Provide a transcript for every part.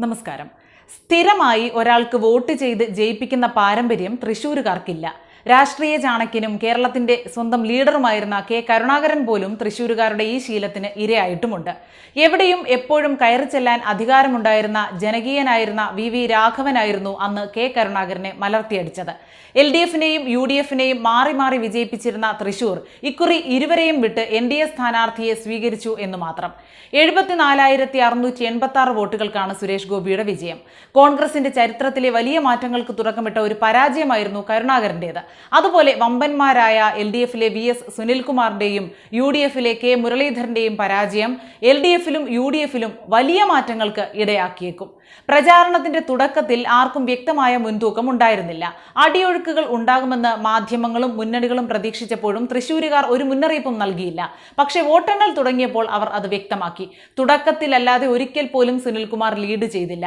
നമസ്കാരം. സ്ഥിരമായി ഒരാൾക്ക് വോട്ട് ചെയ്ത് ജയിപ്പിക്കുന്ന പാരമ്പര്യം തൃശ്ശൂരുകാർക്കില്ല. രാഷ്ട്രീയ ചാണക്യനും കേരളത്തിന്റെ സ്വന്തം ലീഡറുമായിരുന്ന കെ കരുണാകരൻ പോലും തൃശൂരുകാരുടെ ഈ ശീലത്തിന് ഇരയായിട്ടുമുണ്ട്. എവിടെയും എപ്പോഴും കയറി ചെല്ലാൻ അധികാരമുണ്ടായിരുന്ന ജനകീയനായിരുന്ന വി വി രാഘവനായിരുന്നു അന്ന് കെ കരുണാകരനെ മലർത്തിയടിച്ചത്. എൽ ഡി എഫിനെയും യു ഡി എഫിനെയും മാറി മാറി വിജയിപ്പിച്ചിരുന്ന തൃശൂർ ഇക്കുറി ഇരുവരെയും വിട്ട് എൻ ഡി എ സ്ഥാനാർത്ഥിയെ സ്വീകരിച്ചു എന്ന് മാത്രം. എഴുപത്തിനാലായിരത്തി അറുന്നൂറ്റി എൺപത്തി ആറ് വോട്ടുകൾക്കാണ് സുരേഷ് ഗോപിയുടെ വിജയം. കോൺഗ്രസിന്റെ ചരിത്രത്തിലെ വലിയ മാറ്റങ്ങൾക്ക് തുടക്കമിട്ട ഒരു പരാജയമായിരുന്നു കരുണാകരന്റേത്. അതുപോലെ വമ്പന്മാരായ എൽ ഡി എഫിലെ വി എസ് സുനിൽകുമാറിന്റെയും യു ഡി എഫിലെ കെ മുരളീധരന്റെയും പരാജയം എൽ ഡി എഫിലും യു ഡി എഫിലും വലിയ മാറ്റങ്ങൾക്ക് ഇടയാക്കിയേക്കും. പ്രചാരണത്തിന്റെ തുടക്കത്തിൽ ആർക്കും വ്യക്തമായ മുൻതൂക്കം ഉണ്ടായിരുന്നില്ല. അടിയൊഴുക്കുകൾ ഉണ്ടാകുമെന്ന് മാധ്യമങ്ങളും മുന്നണികളും പ്രതീക്ഷിച്ചപ്പോഴും തൃശൂരുകാർ ഒരു മുന്നറിയിപ്പും നൽകിയില്ല. പക്ഷേ വോട്ടെണ്ണൽ തുടങ്ങിയപ്പോൾ അവർ അത് വ്യക്തമാക്കി. തുടക്കത്തിലല്ലാതെ ഒരിക്കൽ പോലും സുനിൽകുമാർ ലീഡ് ചെയ്തില്ല.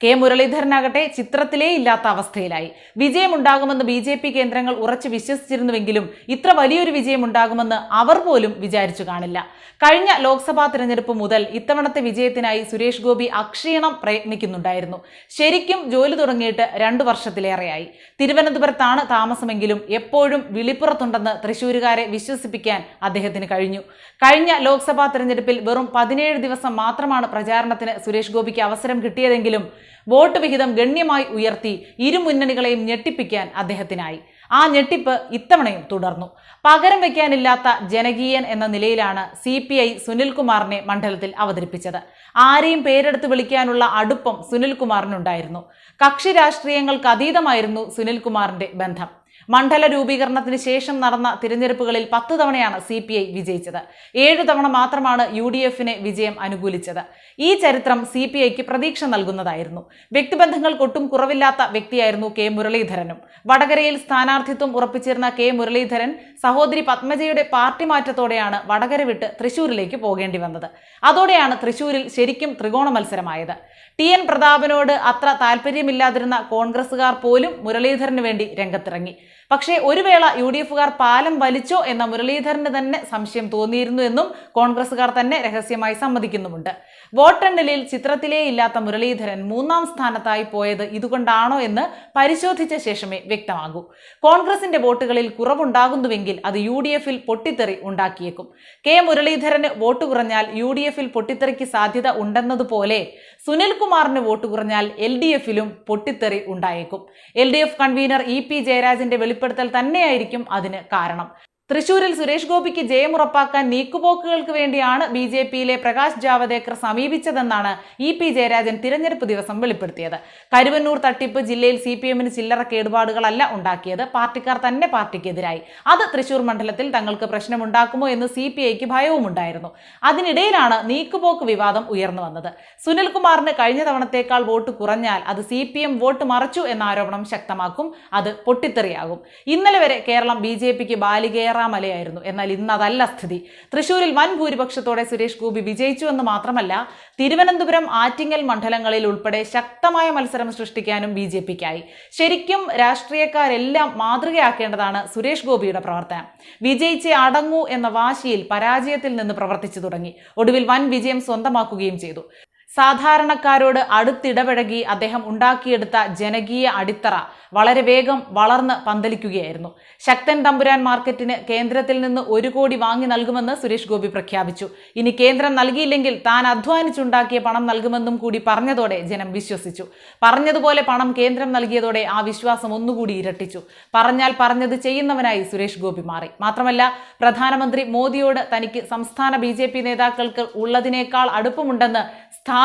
കെ മുരളീധരനാകട്ടെ ചിത്രത്തിലേ ഇല്ലാത്ത അവസ്ഥയിലായി. വിജയമുണ്ടാകുമെന്ന് ബി ജെ പി കേന്ദ്രങ്ങൾ ഉറച്ചു വിശ്വസിച്ചിരുന്നുവെങ്കിലും ഇത്ര വലിയൊരു വിജയം ഉണ്ടാകുമെന്ന് അവർ പോലും വിചാരിച്ചു കാണില്ല. കഴിഞ്ഞ ലോക്സഭാ തിരഞ്ഞെടുപ്പ് മുതൽ ഇത്തവണത്തെ വിജയത്തിനായി സുരേഷ് ഗോപി അക്ഷീണം പ്രയത്നിക്കുന്നുണ്ടായിരുന്നു. ശരിക്കും ജോലി തുടങ്ങിയിട്ട് രണ്ടു വർഷത്തിലേറെയായി. തിരുവനന്തപുരത്താണ് താമസമെങ്കിലും എപ്പോഴും വിളിപ്പുറത്തുണ്ടെന്ന് തൃശൂരുകാരെ വിശ്വസിപ്പിക്കാൻ അദ്ദേഹത്തിന് കഴിഞ്ഞു. കഴിഞ്ഞ ലോക്സഭാ തിരഞ്ഞെടുപ്പിൽ വെറും പതിനേഴ് ദിവസം മാത്രമാണ് പ്രചാരണത്തിന് സുരേഷ് ഗോപിക്ക് അവസരം കിട്ടിയതെങ്കിലും വോട്ട് വിഹിതം ഗണ്യമായി ഉയർത്തി ഇരുമുന്നണികളെയും ഞെട്ടിപ്പിക്കാൻ അദ്ദേഹത്തിനായി. ആ ഞെട്ടിപ്പ് ഇത്തവണയും തുടർന്നു. പകരം വയ്ക്കാനില്ലാത്ത ജനകീയൻ എന്ന നിലയിലാണ് സി പി ഐ സുനിൽകുമാറിനെ മണ്ഡലത്തിൽ അവതരിപ്പിച്ചത്. ആരെയും പേരെടുത്ത് വിളിക്കാനുള്ള അടുപ്പം സുനിൽകുമാറിനുണ്ടായിരുന്നു. കക്ഷി രാഷ്ട്രീയങ്ങൾക്ക് അതീതമായിരുന്നു സുനിൽകുമാറിന്റെ ബന്ധം. മണ്ഡല രൂപീകരണത്തിന് ശേഷം നടന്ന തിരഞ്ഞെടുപ്പുകളിൽ പത്ത് തവണയാണ് സി പി ഐ വിജയിച്ചത്. ഏഴ് തവണ മാത്രമാണ് യു ഡി എഫിന് വിജയം അനുകൂലിച്ചത്. ഈ ചരിത്രം സി പി ഐക്ക് പ്രതീക്ഷ നൽകുന്നതായിരുന്നു. വ്യക്തിബന്ധങ്ങൾക്കൊട്ടും കുറവില്ലാത്ത വ്യക്തിയായിരുന്നു കെ മുരളീധരനും. വടകരയിൽ സ്ഥാനാർത്ഥിത്വം ഉറപ്പിച്ചിരുന്ന കെ മുരളീധരൻ സഹോദരി പത്മജയുടെ പാർട്ടി മാറ്റത്തോടെയാണ് വടകര വിട്ട് തൃശൂരിലേക്ക് പോകേണ്ടി വന്നത്. അതോടെയാണ് തൃശൂരിൽ ശരിക്കും ത്രികോണ മത്സരമായത്. ടി എൻ പ്രതാപനോട് അത്ര താല്പര്യമില്ലാതിരുന്ന കോൺഗ്രസുകാർ പോലും മുരളീധരന് വേണ്ടി രംഗത്തിറങ്ങി. പക്ഷേ ഒരു വേള യു ഡി എഫുകാർ പാലം വലിച്ചോ എന്ന മുരളീധരന് തന്നെ സംശയം തോന്നിയിരുന്നു എന്നും കോൺഗ്രസുകാർ തന്നെ രഹസ്യമായി സമ്മതിക്കുന്നുമുണ്ട്. വോട്ടെണ്ണലിൽ ചിത്രത്തിലേ ഇല്ലാത്ത മുരളീധരൻ മൂന്നാം സ്ഥാനത്തായി പോയത് ഇതുകൊണ്ടാണോ എന്ന് പരിശോധിച്ച ശേഷമേ വ്യക്തമാകൂ. കോൺഗ്രസിന്റെ വോട്ടുകളിൽ കുറവുണ്ടാകുന്നുവെങ്കിൽ അത് യു ഡി എഫിൽ പൊട്ടിത്തെറി ഉണ്ടാക്കിയേക്കും. കെ. മുരളീധരന് വോട്ട് കുറഞ്ഞാൽ യു ഡി എഫിൽ പൊട്ടിത്തെറിക്ക് സാധ്യത ഉണ്ടെന്നതുപോലെ സുനിൽകുമാറിന് വോട്ട് കുറഞ്ഞാൽ എൽ ഡി എഫിലും പൊട്ടിത്തെറി ഉണ്ടായേക്കും. L D F convener E P ജയരാജന്റെ വെളിപ്പെടുത്തൽ തന്നെയായിരിക്കും അതിന് കാരണം. തൃശൂരിൽ സുരേഷ് ഗോപിക്ക് ജയമുറപ്പാക്കാൻ നീക്കുപോക്കുകൾക്ക് വേണ്ടിയാണ് ബി ജെ പിയിലെ പ്രകാശ് ജാവദേക്കർ സമീപിച്ചതെന്നാണ് ഇ പി ജയരാജൻ തിരഞ്ഞെടുപ്പ് ദിവസം വെളിപ്പെടുത്തിയത്. കരുവന്നൂർ തട്ടിപ്പ് ജില്ലയിൽ സി പി എമ്മിന് ചില്ലറ കേടുപാടുകളല്ല ഉണ്ടാക്കിയത്. പാർട്ടിക്കാർ തന്നെ പാർട്ടിക്കെതിരായി. അത് തൃശൂർ മണ്ഡലത്തിൽ തങ്ങൾക്ക് പ്രശ്നമുണ്ടാക്കുമോ എന്ന് സി പി ഐക്ക് ഭയവുമുണ്ടായിരുന്നു. അതിനിടയിലാണ് നീക്കുപോക്ക് വിവാദം ഉയർന്നു വന്നത്. സുനിൽകുമാറിന് കഴിഞ്ഞ തവണത്തേക്കാൾ വോട്ട് കുറഞ്ഞാൽ അത് സി പി എം വോട്ട് മറച്ചു എന്ന ആരോപണം ശക്തമാക്കും. അത് പൊട്ടിത്തെറിയാകും. ഇന്നലെ വരെ കേരളം ബി ജെ പിക്ക് ബാലികേറ മലയായിരുന്നു. എന്നാൽ ഇന്ന് അതല്ല സ്ഥിതി. തൃശൂരിൽ വൻ ഭൂരിപക്ഷത്തോടെ സുരേഷ് ഗോപി വിജയിച്ചു എന്ന് മാത്രമല്ല തിരുവനന്തപുരം ആറ്റിങ്ങൽ മണ്ഡലങ്ങളിൽ ഉൾപ്പെടെ ശക്തമായ മത്സരം സൃഷ്ടിക്കാനും ബി ജെ പിക്കായി. ശരിക്കും രാഷ്ട്രീയക്കാരെല്ലാം മാതൃകയാക്കേണ്ടതാണ് സുരേഷ് ഗോപിയുടെ പ്രവർത്തനം. വിജയിച്ചേ അടങ്ങൂ എന്ന വാശിയിൽ പരാജയത്തിൽ നിന്ന് പ്രവർത്തിച്ചു തുടങ്ങി. ഒടുവിൽ വൻ വിജയം സ്വന്തമാക്കുകയും ചെയ്തു. സാധാരണക്കാരോട് അടുത്തിടപഴകി അദ്ദേഹം ഉണ്ടാക്കിയെടുത്ത ജനകീയ അടിത്തറ വളരെ വേഗം വളർന്ന് പന്തലിക്കുകയായിരുന്നു. ശക്തൻ തമ്പുരാൻ മാർക്കറ്റിന് കേന്ദ്രത്തിൽ നിന്ന് ഒരു കോടി വാങ്ങി നൽകുമെന്ന് സുരേഷ് ഗോപി പ്രഖ്യാപിച്ചു. ഇനി കേന്ദ്രം നൽകിയില്ലെങ്കിൽ താൻ അധ്വാനിച്ചുണ്ടാക്കിയ പണം നൽകുമെന്നും കൂടി പറഞ്ഞതോടെ ജനം വിശ്വസിച്ചു. പറഞ്ഞതുപോലെ പണം കേന്ദ്രം നൽകിയതോടെ ആ വിശ്വാസം ഒന്നുകൂടി ഇരട്ടിച്ചു. പറഞ്ഞാൽ പറഞ്ഞത് ചെയ്യുന്നവനായി സുരേഷ് ഗോപി മാറി. മാത്രമല്ല പ്രധാനമന്ത്രി മോദിയോട് തനിക്ക് സംസ്ഥാന ബി നേതാക്കൾക്ക് ഉള്ളതിനേക്കാൾ അടുപ്പമുണ്ടെന്ന്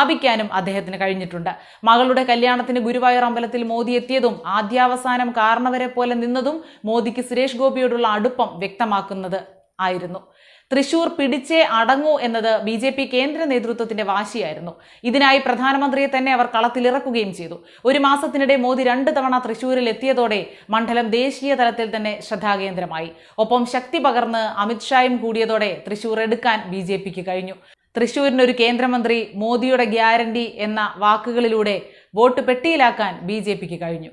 സ്ഥാപിക്കാനും അദ്ദേഹത്തിന് കഴിഞ്ഞിട്ടുണ്ട്. മകളുടെ കല്യാണത്തിന് ഗുരുവായൂർ അമ്പലത്തിൽ മോദി എത്തിയതും ആദ്യാവസാനം കാരണവരെ പോലെ നിന്നതും മോദിക്ക് സുരേഷ് ഗോപിയോടുള്ള അടുപ്പം വ്യക്തമാക്കുന്നത് ആയിരുന്നു. തൃശൂർ പിടിച്ചേ അടങ്ങൂ എന്നത് ബി ജെ പി കേന്ദ്ര നേതൃത്വത്തിന്റെ വാശിയായിരുന്നു. ഇതിനായി പ്രധാനമന്ത്രിയെ തന്നെ അവർ കളത്തിലിറക്കുകയും ചെയ്തു. ഒരു മാസത്തിനിടെ മോദി രണ്ട് തവണ തൃശൂരിൽ എത്തിയതോടെ മണ്ഡലം ദേശീയ തലത്തിൽ തന്നെ ശ്രദ്ധാകേന്ദ്രമായി. ഒപ്പം ശക്തി പകർന്ന് അമിത്ഷായും കൂടിയതോടെ തൃശൂർ എടുക്കാൻ ബി ജെ തൃശൂരിനൊരു കേന്ദ്രമന്ത്രി മോദിയുടെ ഗ്യാരണ്ടി എന്ന വാക്കുകളിലൂടെ വോട്ട് പെട്ടിയിലാക്കാൻ ബി കഴിഞ്ഞു.